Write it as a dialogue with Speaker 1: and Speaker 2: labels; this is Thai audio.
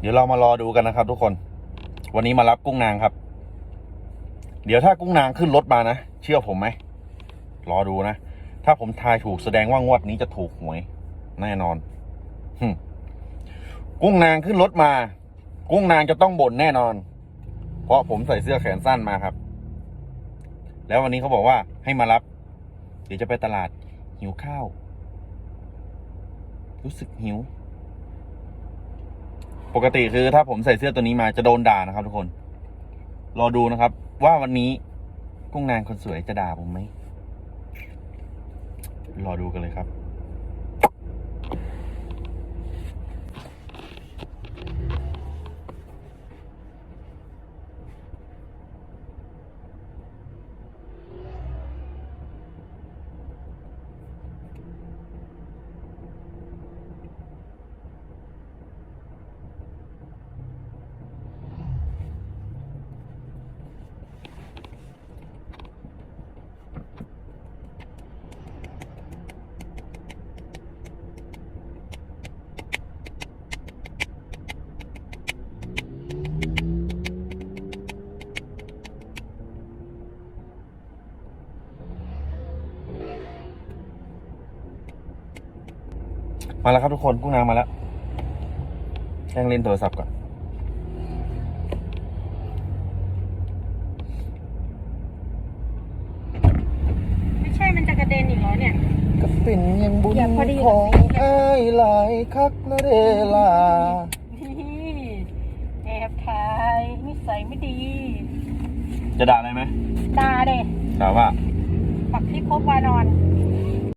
Speaker 1: เดี๋ยวเรามารอดูกันนะครับ ทุกคน วันนี้มารับกุ้งนางครับ เดี๋ยวถ้ากุ้งนางขึ้นรถมานะ เชื่อผมไหม รอดูนะ ถ้าผมทายถูกแสดงว่างวดนี้จะถูกหวย แน่นอนกุ้งนางขึ้นรถมา กุ้งนางจะต้องบ่นแน่นอน เพราะผมใส่เสื้อแขนสั้นมาครับ แล้ววันนี้เขาบอกว่าให้มารับ เดี๋ยวจะไปตลาดหิวข้าว รู้สึกหิว ปกติคือถ้าผมใส่เสื้อตัวนี้มาจะโดนด่านะครับ ทุกคน รอดูนะครับ ว่าวันนี้กุ้งนางคนสวยจะด่าผมไหมรอดูกันเลยครับ มาแล้วครับทุกคนกุ้งนางมาแล้วแค่งเล่นโทรศัพท์ก่อน
Speaker 2: ไม่ใช่มันจะกระเด็นอีกเหรอเนี่ย
Speaker 1: ก็เป็นยังบุญ
Speaker 2: อย่าพอดี
Speaker 1: ของ
Speaker 2: กับสี
Speaker 1: อ้ายหลายคักนะเดลา
Speaker 2: นี่แอบถ่ายนิสัยไม่ดี
Speaker 1: จะด่าอะไรไหม
Speaker 2: ตาเด็
Speaker 1: ด่าว่า
Speaker 2: ปักที่พบวานอน